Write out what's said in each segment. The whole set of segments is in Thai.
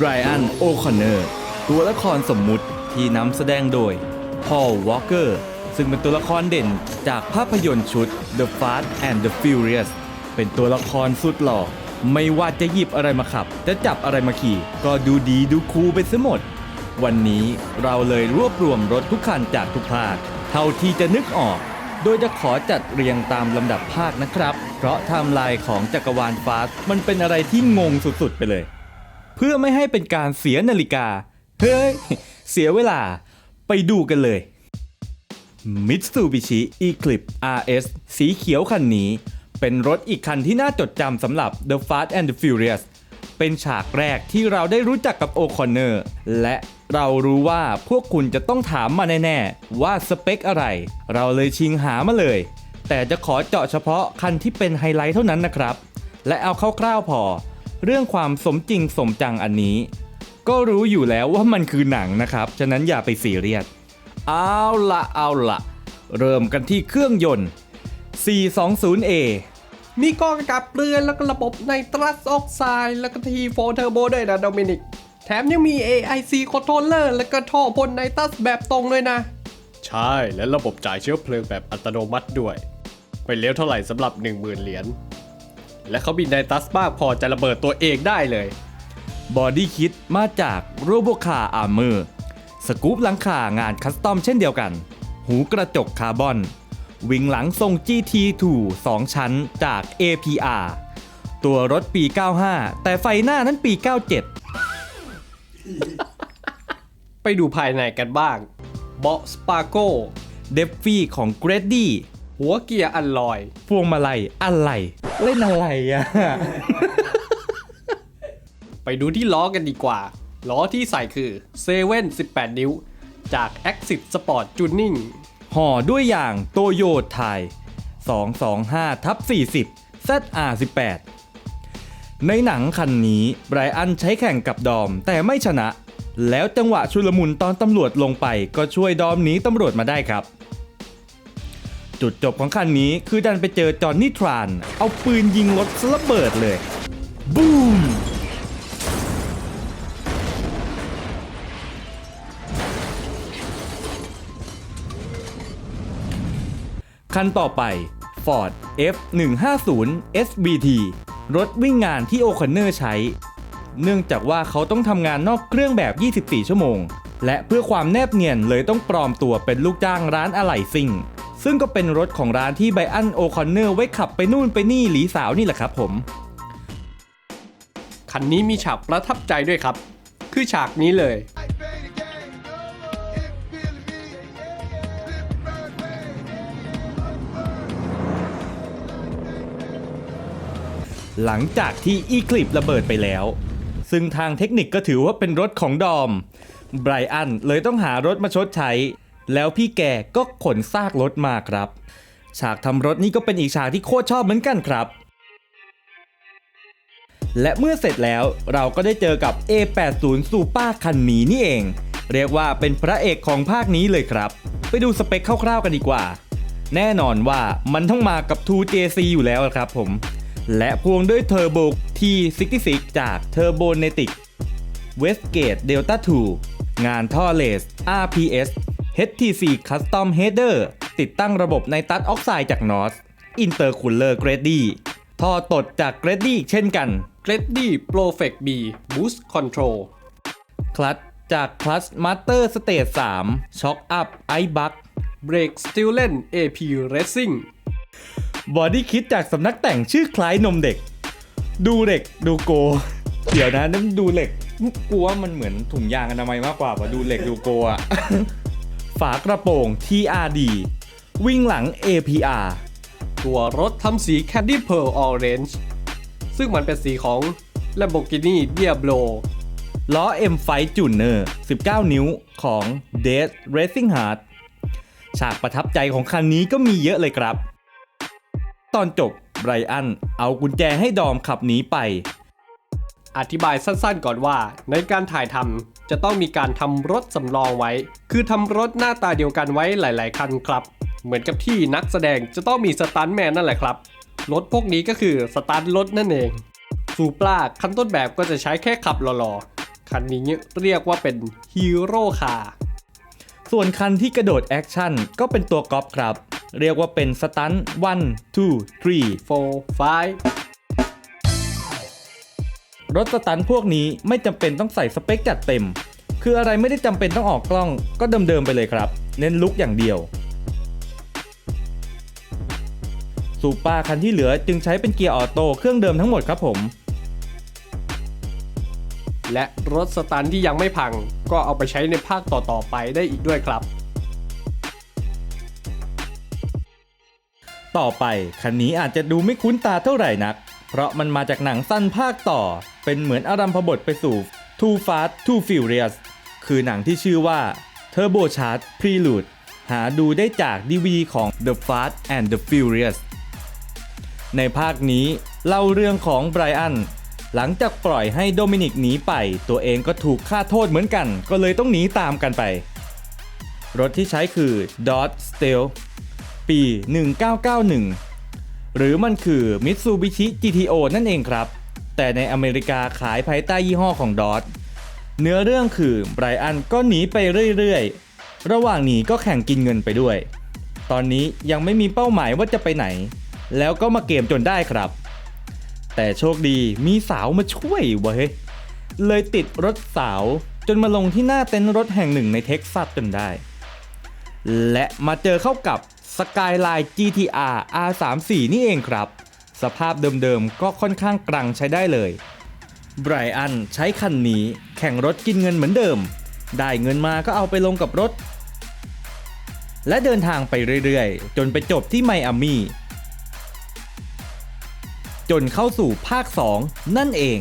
ไรอัน โอคอนเนอร์ ตัวละครสมมุติที่นำแสดงโดย พอล วอ l เกอร์ ซึ่งเป็นตัวละครเด่นจากภาพยนตร์ชุด The Fast and the Furious เป็นตัวละครสุดหล่อ ไม่ว่าจะหยิบอะไรมาขับ จะจับอะไรมาขี่ ก็ดูดีดูคูลไปซะหมด วันนี้เราเลยรวบรวมรถทุกคันจากทุกภาค เท่าที่จะนึกออก โดยจะขอจัดเรียงตามลำดับภาคนะครับ เพราะไทม์ไลน์ของจักรวาลฟาสมันเป็นอะไรที่งงสุดๆไปเลย เพื่อไม่ให้เป็นการเสียนาฬิกา เฮ้ย เสียเวลา ไปดูกันเลย Mitsubishi Eclipse RS สีเขียวคันนี้ เป็นรถอีกคันที่น่าจดจำสำหรับ The Fast and the Furious เป็นฉากแรกที่เราได้รู้จักกับโอคอนเนอร์และเรารู้ว่าพวกคุณจะต้องถามมาแน่ๆ ว่าสเปคอะไร เราเลยชิงหามาเลย แต่จะขอเจาะเฉพาะคันที่เป็นไฮไลท์เท่านั้นนะครับ และเอาคร่าวๆพอ เรื่องความสมจริงสมจังอันนี้ ก็รู้อยู่แล้วว่ามันคือหนังนะครับ ฉะนั้นอย่าไปซีเรียสเอาละเอาละเริ่มกันที่เครื่องยนต์ 420A มีกล้องอากาศเปลือนแล้วก็ระบบไนตรัสออกไซด์แล้วก็ทีโฟเทอร์โบด้วยนะโดมินิก แถมยังมี AIC controller แล้วก็ท่อพ่นไนตรัสแบบตรงเลยนะ ใช่และระบบจ่ายเชื้อเพลิงแบบอัตโนมัติด้วย ไปเลี้ยวเท่าไหร่สำหรับ 10,000 เหรียญ และเขามีไนตัสมากพอจะระเบิดตัวเองได้เลย บอดี้คิดมาจาก r o b o c a r Armor สกู๊ปหลังคางานคัสตอมเช่นเดียวกัน หูกระจกคาร์บอน วิงหลังทรง GT2 2 ชั้นจาก APR ตัวรถปี 95 แต่ไฟหน้านั้นปี 97 ไปดูภายในกันบ้าง เบาะสปาโก้ เดฟฟี่ของ g r a d y หัวเกียร์อัลลอยพวงมาลัยอะไรเล่นอะไรอะไปดูที่ล้อกันดีกว่า ล้อที่ใส่คือเซเว่น18 นิ้ว จาก Exit Sport Tuning ห่อด้วยอย่างโตโยไทย225ทับ40 ZR18 ในหนังคันนี้ไบรอันใช้แข่งกับดอมแต่ไม่ชนะ แล้วจังหวะชุลมุนตอนตำรวจลงไปก็ช่วยดอมหนีตำรวจมาได้ครับ จุดจบของคันนี้คือดันไปเจอจอห์นนี่ทราน เอาปืนยิงรถสระเบิดเลย บูมคันต่อไป Ford F150 SBT รถวิ่งงานที่โอคอนเนอร์ใช้ เนื่องจากว่าเขาต้องทำงานนอกเครื่องแบบ 24 ชั่วโมง และเพื่อความแนบเนียนเลยต้องปลอมตัวเป็นลูกจ้างร้านอะไหล่ซิ่ง ซึ่งก็เป็นรถของร้านที่ไบอันโอคอนเนอร์ไว้ขับไปนู่นไปนี่หลีสาวนี่แหละครับผม คันนี้มีฉากประทับใจด้วยครับ คือฉากนี้เลย หลังจากที่อีคลิประเบิดไปแล้ว ซึ่งทางเทคนิคก็ถือว่าเป็นรถของดอมไบรอันเลยต้องหารถมาชดใช้ แล้วพี่แกก็ขนซากรถมาครับ ฉากทำรถนี่ก็เป็นอีกฉากที่โคตรชอบเหมือนกันครับ และเมื่อเสร็จแล้วเราก็ได้เจอกับ A80 Super คันนี้นี่เอง เรียกว่าเป็นพระเอกของภาคนี้เลยครับ ไปดูสเปคคร่าวๆกันดีกว่า แน่นอนว่ามันต้องมากับ 2JC อยู่แล้วครับผม และพ่วงด้วย Turbo T66 จาก Turbonetic Westgate Delta 2 งานท่อเลส RPS HTC Custom Header ติดตั้งระบบในตัดออกไซด์จาก NOS Intercooler Grady ท่อตดจาก Grady เช่นกัน g r e d d y Perfect B Boost Control คลัตช์จาก Clutch Master Stage 3 Shock Up i b u c Brake Stillen AP Racing บอดี้คิดจากสำนักแต่งชื่อคล้ายนมเด็ก ดูเด็กดูโก เดี๋ยวนะนั่นดูเหล็กกูว่ามันเหมือนถุงยางอนามัยมากกว่าว่าดูเหล็กดูโกอะ ฝากระโปรง TRD วิ่งหลัง APR ตัวรถทำสี Candy Pearl Orange ซึ่งมันเป็นสีของ Lamborghini Diablo ล้อ M5 Tuner 19 นิ้วของ Dead Racing Heart ฉากประทับใจของคันนี้ก็มีเยอะเลยครับ ตอนจบไรอันเอากุญแจให้ดอมขับหนีไป อธิบายสั้นๆก่อนว่าในการถ่ายทำ จะต้องมีการทำรถสำรองไว้ คือทำรถหน้าตาเดียวกันไว้หลาย ๆ คันครับ เหมือนกับที่นักแสดงจะต้องมีสตันแมนนั่นแหละครับ รถพวกนี้ก็คือสตันรถนั่นเองซูปราคันต้นแบบก็จะใช้แค่ขับหล่อๆ คันนี้เรียกว่าเป็นฮีโร่คาร์ส่วนคันที่กระโดดแอคชั่นก็เป็นตัวกอล์ฟครับ เรียกว่าเป็นสตันวันทูทรี4 5 รถสตันพวกนี้ไม่จำเป็นต้องใส่สเปคจัดเต็ม คืออะไรไม่ได้จำเป็นต้องออกกล้องก็เดิมๆไปเลยครับ เน้นลุกอย่างเดียวซูเปอร์คันที่เหลือจึงใช้เป็นเกียร์ออโต้เครื่องเดิมทั้งหมดครับผม และรถสตันที่ยังไม่พังก็เอาไปใช้ในภาคต่อๆไปได้อีกด้วยครับ ต่อไปคันนี้อาจจะดูไม่คุ้นตาเท่าไหร่นัก เพราะมันมาจากหนังสั้นภาคต่อ เป็นเหมือนอารัมพบทไปสู่ Too Fast Too Furious คือหนังที่ชื่อว่า Turbo Charge Prelude หาดูได้จาก DVD ของ The Fast and the Furious ในภาคนี้เล่าเรื่องของไบรอันหลังจากปล่อยให้โดมินิกหนีไป ตัวเองก็ถูกฆ่าโทษเหมือนกัน ก็เลยต้องหนีตามกันไป รถที่ใช้คือ Dodge Stealth ปี 1991 หรือมันคือ Mitsubishi GTO นั่นเองครับ แต่ในอเมริกาขายภายใต้ยี่ห้อของ Dodge เนื้อเรื่องคือไบรอันก็หนีไปเรื่อยๆ ระหว่างหนีก็แข่งกินเงินไปด้วย ตอนนี้ยังไม่มีเป้าหมายว่าจะไปไหน แล้วก็มาเกมจนได้ครับ แต่โชคดีมีสาวมาช่วยเว้ยเลยติดรถสาวจนมาลงที่หน้าเต็นท์รถแห่งหนึ่งในเท็กซัสจนได้ และมาเจอเข้ากับ Skyline GTR R34 นี่เองครับ สภาพเดิมๆ ก็ค่อนข้างกรังใช้ได้เลยไบรอันใช้คันนี้แข่งรถกินเงินเหมือนเดิม ได้เงินมาก็เอาไปลงกับรถ และเดินทางไปเรื่อยๆ จนไปจบที่ไมอามี่จนเข้าสู่ภาค 2 นั่นเอง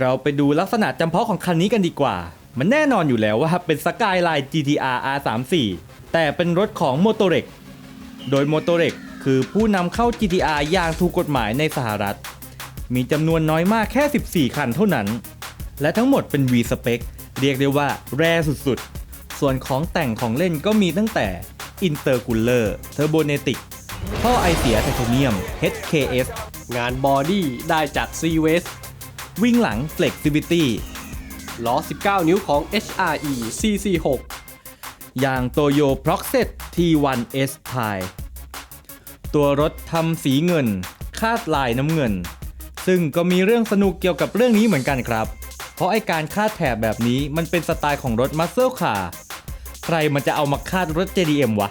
เราไปดูลักษณะจำเพาะของคันนี้กันดีกว่า มันแน่นอนอยู่แล้วว่าเป็น Skyline GTR R34 แต่เป็นรถของ m o t o r e c โดย m o t o r e c คือผู้นำเข้า GTR อย่างถูกกฎหมายในสหรัฐ มีจำนวนน้อยมากแค่ 14 คันเท่านั้น และทั้งหมดเป็น V Spec เรียกได้ว่าแรสุดๆ ส่วนของแต่งของเล่นก็มีตั้งแต่ Intercooler Turbonetic ท่อไอเสียไทเทเนียม HKS งานบอดี้ได้จาก c w e s t วิ่งหลัง Flexibility ล้อ 19 นิ้วของ HRE CC6 อย่างโตโย Proxet T1S Type ตัวรถทำสีเงิน คาดลายน้ำเงิน ซึ่งก็มีเรื่องสนุกเกี่ยวกับเรื่องนี้เหมือนกันครับ เพราะไอการคาดแถบแบบนี้มันเป็นสไตล์ของรถ Muscle Car ใครมันจะเอามาคาดรถ JDM วะ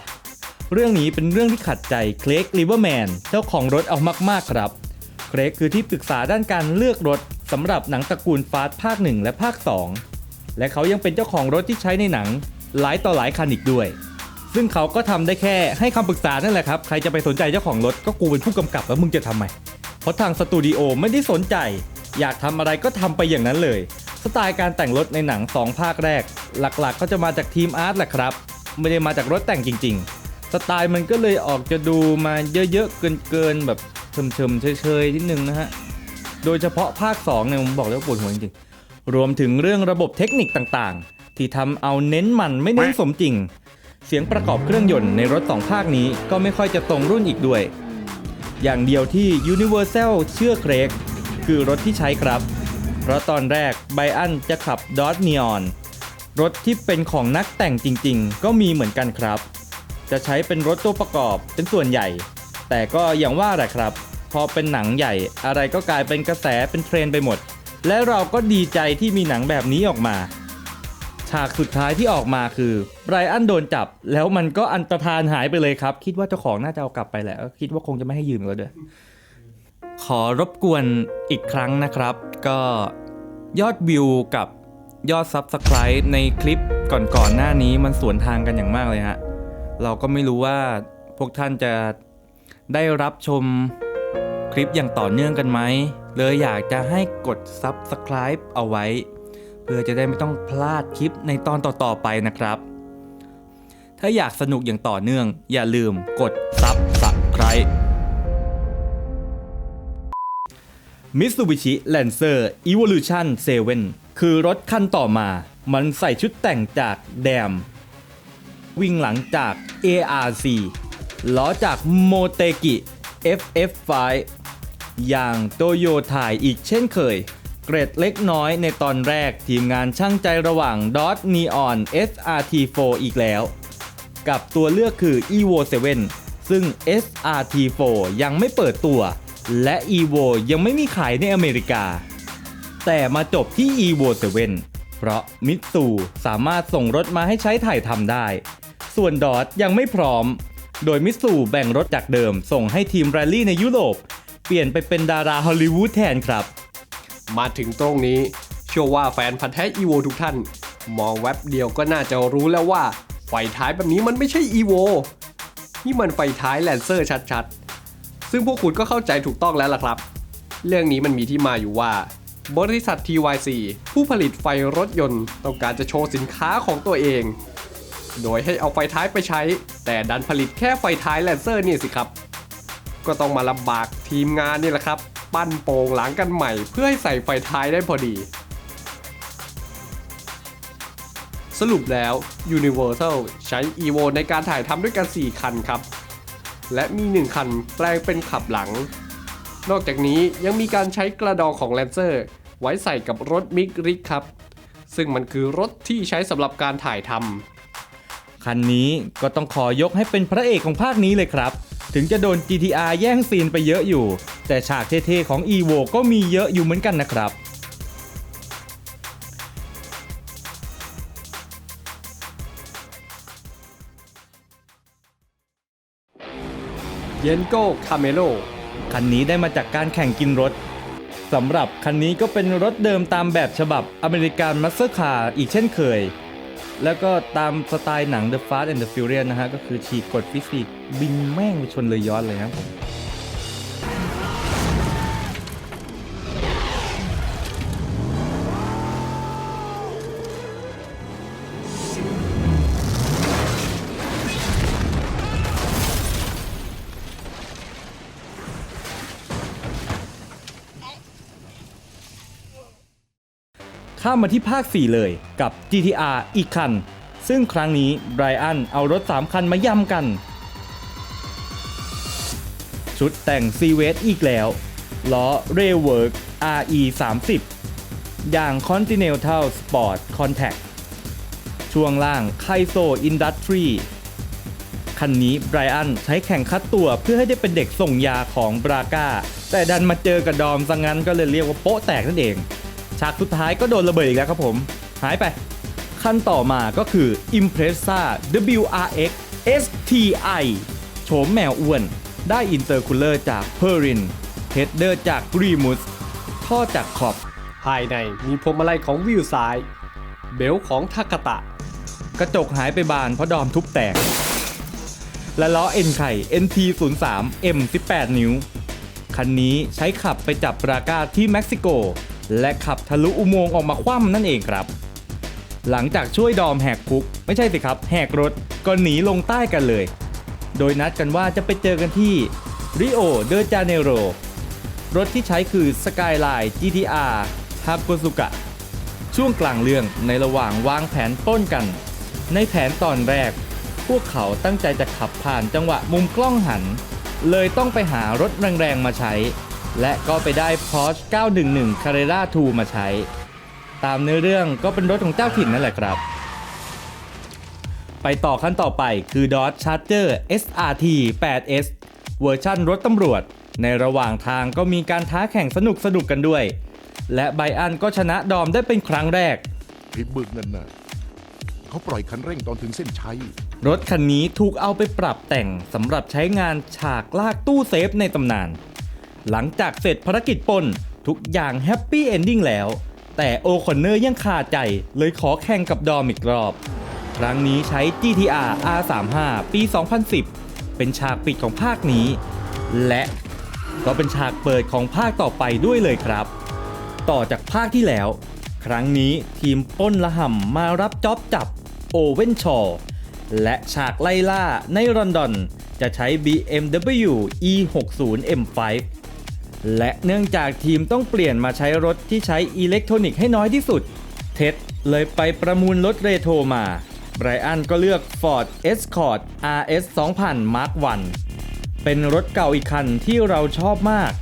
เรื่องนี้เป็นเรื่องที่ขัดใจเคลกลิเวอร์แมนเจ้าของรถเอามากๆครับ เครกคือที่ปรึกษาด้านการเลือกรถสำหรับหนังตระกูลฟาสภาค 1 และภาค 2 และเขายังเป็นเจ้าของรถที่ใช้ในหนังหลายต่อหลายคันอีกด้วย ซึ่งเขาก็ทำได้แค่ให้คำปรึกษานั่นแหละครับ ใครจะไปสนใจเจ้าของรถก็กูเป็นผู้กำกับแล้วมึงจะทำไมเพราะทางสตูดิโอไม่ได้สนใจ อยากทำอะไรก็ทำไปอย่างนั้นเลย สไตล์การแต่งรถในหนัง 2 ภาคแรก หลักๆ ก็จะมาจากทีมอาร์ตแหละครับ ไม่ได้มาจากรถแต่งจริง ๆ สไตล์มันก็เลยออกจะดูมาเยอะๆเกินๆแบบ เฉมๆเฉยๆนิดนึงนะฮะ โดยเฉพาะภาค2เนี่ยผมบอกแล้วปวดหัวจริงๆ รวมถึงเรื่องระบบเทคนิคต่างๆ ที่ทำเอาเน้นมันไม่เน้นสมจริง เสียงประกอบเครื่องยนต์ในรถ 2 ภาคนี้ก็ไม่ค่อยจะตรงรุ่นอีกด้วย อย่างเดียวที่ Universal เชื่อเครกคือรถที่ใช้ครับ เพราะตอนแรกไบอันจะขับ Dodge Neon รถที่เป็นของนักแต่งจริงๆ ก็มีเหมือนกันครับ จะใช้เป็นรถตัวประกอบเป็นส่วนใหญ่ แต่ก็อย่างว่าแหละครับ พอเป็นหนังใหญ่อะไรก็กลายเป็นกระแสเป็นเทรนไปหมด และเราก็ดีใจที่มีหนังแบบนี้ออกมา ฉากสุดท้ายที่ออกมาคือไบรอันโดนจับ แล้วมันก็อันตรธานหายไปเลยครับ คิดว่าเจ้าของน่าจะเอากลับไปแหละคิดว่าคงจะไม่ให้ยืมแล้วด้วยขอรบกวนอีกครั้งนะครับ ก็ยอดวิวกับยอด Subscribe ในคลิปก่อนๆหน้านี้มันสวนทางกันอย่างมากเลยฮะ เราก็ไม่รู้ว่าพวกท่านจะ ได้รับชมคลิปอย่างต่อเนื่องกันไหม เลยอยากจะให้กด Subscribe เอาไว้ เพื่อจะได้ไม่ต้องพลาดคลิปในตอนต่อๆไปนะครับ ถ้าอยากสนุกอย่างต่อเนื่อง อย่าลืมกด Subscribe Mitsubishi Lancer Evolution 7 คือรถคันต่อมา มันใส่ชุดแต่งจากแดม วิ่งหลังจาก ARC ล้อจากโมเตกิ FF5 อย่างโตโยถ่ายอีกเช่นเคย เกรดเล็กน้อยในตอนแรกทีมงานช่างใจระหว่าง Dot Neon SRT4 อีกแล้ว กับตัวเลือกคือ Evo 7 ซึ่ง SRT4 ยังไม่เปิดตัว และ Evo ยังไม่มีขายในอเมริกา แต่มาจบที่ Evo 7 เพราะมิตซูสามารถส่งรถมาให้ใช้ถ่ายทำได้ ส่วนดอทยังไม่พร้อม โดยมิตซูแบ่งรถจากเดิม ส่งให้ทีมแรลลี่ในยุโรป เปลี่ยนไปเป็นดาราฮอลลีวูดแทนครับ มาถึงตรงนี้ เชื่อว่าแฟนพันธ์แท้ EVO ทุกท่าน มองแว็บเดียวก็น่าจะรู้แล้วว่า ไฟท้ายแบบนี้มันไม่ใช่ EVO นี่มันไฟท้ายแลนเซอร์ชัดๆ ซึ่งพวกคุณก็เข้าใจถูกต้องแล้วล่ะครับ เรื่องนี้มันมีที่มาอยู่ว่า บริษัท TYC ผู้ผลิตไฟรถยนต์ต้องการจะโชว์สินค้าของตัวเอง โดยให้เอาไฟท้ายไปใช้ แต่ดันผลิตแค่ไฟท้ายแลนเซอร์นี่สิครับ ก็ต้องมาลำบากทีมงานนี่แหละครับ ปั้นโป่งหลังกันใหม่ เพื่อให้ใส่ไฟท้ายได้พอดี สรุปแล้ว Universal ใช้ EVO ในการถ่ายทำด้วยกัน 4 คันครับ และมี 1 คันแปลงเป็นขับหลัง นอกจากนี้ยังมีการใช้กระดองของ Lancer ไว้ใส่กับรถมิกริกครับ ซึ่งมันคือรถที่ใช้สำหรับการถ่ายทำ คันนี้ก็ต้องขอยกให้เป็นพระเอกของภาคนี้เลยครับ ถึงจะโดน GTR แย่งซีนไปเยอะอยู่ แต่ฉากเท่ๆของ EVO ก็มีเยอะอยู่เหมือนกันนะครับเยนโก้คาเมโลคันนี้ได้มาจากการแข่งกินรถสำหรับคันนี้ก็เป็นรถเดิมตามแบบฉบับอเมริกันมัสเตอร์คาร์อีกเช่นเคย แล้วก็ตามสไตล์หนัง The Fast and the Furious นะฮะ ก็คือฉีกกฎฟิสิกส์บินแม่งไปชนเลยย้อนเลยครับผม ข้ามมาที่ภาค 4 เลยกับ GTR อีกคัน ซึ่งครั้งนี้ไบรอันเอารถ 3 คันมายำกัน ชุดแต่ง c v เ s อีกแล้ว ล้อ r a i l w o r k RE 30อย่าง Continental Sport Contact ช่วงล่าง k a i s o Industry คันนี้ไบรอันใช้แข่งคัดตัวเพื่อให้ได้เป็นเด็กส่งยาของบราก้าแต่ดันมาเจอกับดอมซะงั้นก็เลยเรียกว่าโป๊ะแตกนั่นเอง ฉากสุดท้ายก็โดนระเบิดอีกแล้วครับผม หายไป ขั้นต่อมาก็คือ Impreza WRX STI โฉมแมวอ้วน ได้อินเตอร์คูลเลอร์จาก p e r i n เฮดเดอร์จาก Remus ท่อจากขอบ ภายในมีพวงมาลัยของวิวซ้าย เบลต์ของทากาตะ กระจกหายไปบานเพราะดอมทุบแตก และล้อเอ็นไข่ NT03 M 18 นิ้ว คันนี้ใช้ขับไปจับปราก้าที่เม็กซิโก และขับทะลุอุโมงค์ออกมาคว่ำนั่นเองครับ หลังจากช่วยดอมแหกคุก ไม่ใช่สิครับแหกรถก็หนีลงใต้กันเลย โดยนัดกันว่าจะไปเจอกันที่ริโอเดจาเนโรรถที่ใช้คือ Skyline GTR h a k o s u k a ช่วงกลางเรื่องในระหว่างวางแผนป้นกัน ในแผนตอนแรก พวกเขาตั้งใจจะขับผ่านจังหวะมุมกล้องหัน เลยต้องไปหารถแรงๆมาใช้ และก็ไปได้ Porsche 911 Carrera 2 มาใช้ ตามเนื้อเรื่องก็เป็นรถของเจ้าถิ่นนั่นแหละครับ ไปต่อขั้นต่อไปคือ Dodge Charger SRT 8S เวอร์ชั่นรถตำรวจ ในระหว่างทางก็มีการท้าแข่งสนุกสนุกๆกันด้วย และไบอันก็ชนะดอมได้เป็นครั้งแรกผิดบึกนั่นน่ะเขาปล่อยคันเร่งตอนถึงเส้นชัย รถคันนี้ถูกเอาไปปรับแต่งสำหรับใช้งานฉากลากตู้เซฟในตำนาน หลังจากเสร็จภารกิจปนทุกอย่างแฮปปี้เอนดิ้งแล้ว แต่โอคอนเนอร์ยังคาใจเลยขอแข่งกับดอมอีกรอบ ครั้งนี้ใช้ GTR R35 ปี 2010 เป็นฉากปิดของภาคนี้ และก็เป็นฉากเปิดของภาคต่อไปด้วยเลยครับ ต่อจากภาคที่แล้ว ครั้งนี้ทีมป้นละห่ำมารับจ็อบจับโอเวนชอร์และฉากไล่ล่าในลอนดอน จะใช้ BMW E60 M5 และเนื่องจากทีมต้องเปลี่ยนมาใช้รถที่ใช้อิเล็กทรอนิกส์ให้น้อยที่สุด เท็ดเลยไปประมูลรถเรโทรมาไบรอันก็เลือก Ford Escort RS 2000 Mark 1เป็นรถเก่าอีกคันที่เราชอบมาก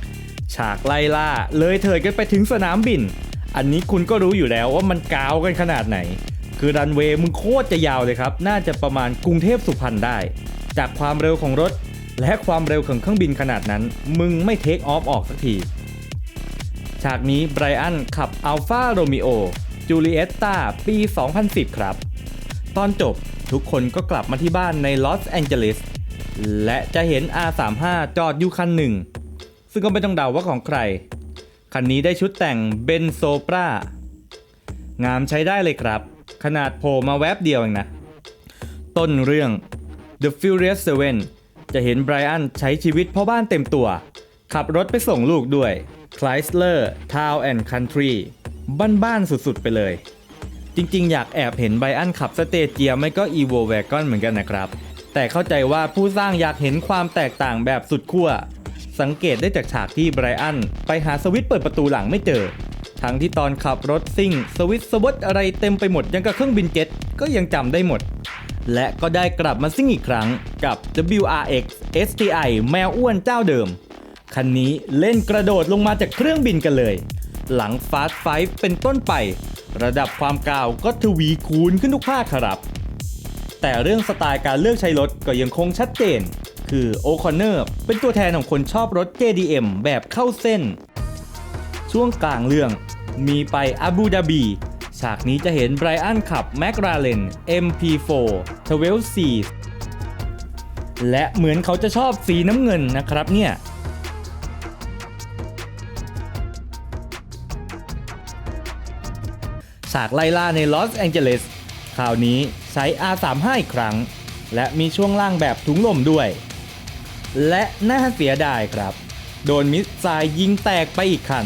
ฉากไล่ล่าเลยเถิดกันไปถึงสนามบิน อันนี้คุณก็รู้อยู่แล้วว่ามันกาวกันขนาดไหน คือรันเวย์มึงโคตรจะยาวเลยครับ น่าจะประมาณกรุงเทพสุพรรณได้ จากความเร็วของรถ และความเร็วของเครื่องบินขนาดนั้น มึงไม่เทคออฟออกสักที ฉากนี้ไบรอันขับ Alfa Romeo Giulietta ปี 2010 ครับ ตอนจบทุกคนก็กลับมาที่บ้านในลอสแองเจลิสและจะเห็น R35 จอดอยู่คันหนึ่ง ซึ่งก็ไม่ต้องเดาว่าของใคร คันนี้ได้ชุดแต่งเบนโซปรางามใช้ได้เลยครับ ขนาดโผล่มาแวบเดียวเองนะ ต้นเรื่อง The Furious Seven จะเห็นไบรอันใช้ชีวิตพ่อบ้านเต็มตัว ขับรถไปส่งลูกด้วย Chrysler Town and Country บ้านๆสุดๆ ไปเลย จริงๆ อยากแอบเห็นไบรอันขับสเตเจียไม่ก็ Evo Wagon เหมือนกันนะครับ แต่เข้าใจว่าผู้สร้างอยากเห็นความแตกต่างแบบสุดขั้วสังเกตได้จากฉากที่ไบรอันไปหาสวิตเปิดประตูหลังไม่เจอ ทั้งที่ตอนขับรถซิ่ง สวิตช์สวตอะไรเต็มไปหมดยังกับเครื่องบินเจ็ตก็ยังจำได้หมด และก็ได้กลับมาซิ่งอีกครั้งกับ WRX STI แมวอ้วนเจ้าเดิม คันนี้เล่นกระโดดลงมาจากเครื่องบินกันเลย หลัง Fast 5เป็นต้นไป ระดับความกาวก็ทวีคูณขึ้นทุกภาคครับ แต่เรื่องสไตล์การเลือกใช้รถก็ยังคงชัดเจน คือโอคอนเนอร์เป็นตัวแทนของคนชอบรถ JDM แบบเข้าเส้น ช่วงกลางเรื่องมีไปอาบูดาบีากนี้จะเห็นไบรอันขับ m c l a r e n MP4 12C และเหมือนเขาจะชอบสีน้ำเงินนะครับเนี่ยฉากไล่ล่าในลอสแองเจลิสคราวนี้ใช้ R35 อีกครั้ง และมีช่วงล่างแบบถุงลมด้วย และน่าเสียดายครับ โดนมิสไซล์ยิงแตกไปอีกคัน